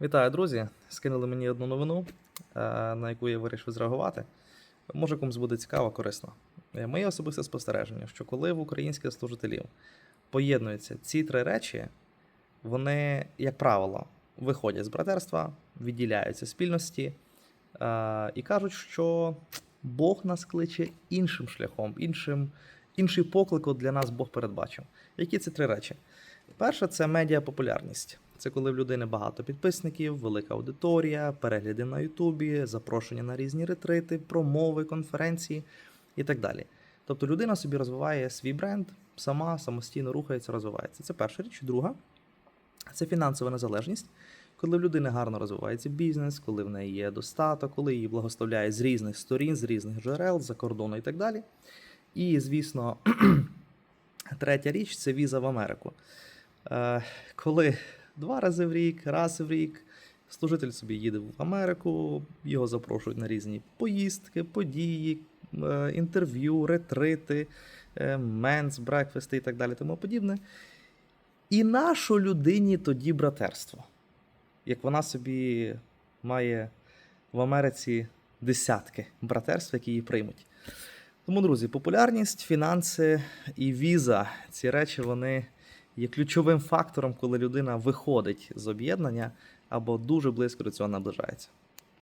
Вітаю, друзі! Скинули мені одну новину, е, на яку я вирішив зреагувати. Може, комусь буде цікаво, корисно. Е, Моє особисте спостереження, що коли в українських служителів поєднуються ці три речі, вони, як правило, виходять з братерства, відділяються спільності е, і кажуть, що Бог нас кличе іншим шляхом, іншим, інший поклик для нас Бог передбачив. Які це три речі? Перше, це медіапопулярність. Це коли в людини багато підписників, велика аудиторія, перегляди на Ютубі, запрошення на різні ретрити, промови, конференції і так далі. Тобто людина собі розвиває свій бренд, сама самостійно рухається, розвивається. Це перша річ. Друга це фінансова незалежність. Коли в людини гарно розвивається бізнес, коли в неї є достаток, коли її благословляє з різних сторін, з різних джерел, з-за кордону і так далі. І, звісно, третя річ це віза в Америку. Е, коли два рази в рік, раз в рік служитель собі їде в Америку, його запрошують на різні поїздки, події, е, інтерв'ю, ретрити, е, менс, брекфести і так далі, тому подібне. І нашу людині тоді братерство, як вона собі має в Америці десятки братерств, які її приймуть. Тому, друзі, популярність, фінанси і віза ці речі вони є ключовим фактором, коли людина виходить з об'єднання або дуже близько до цього наближається.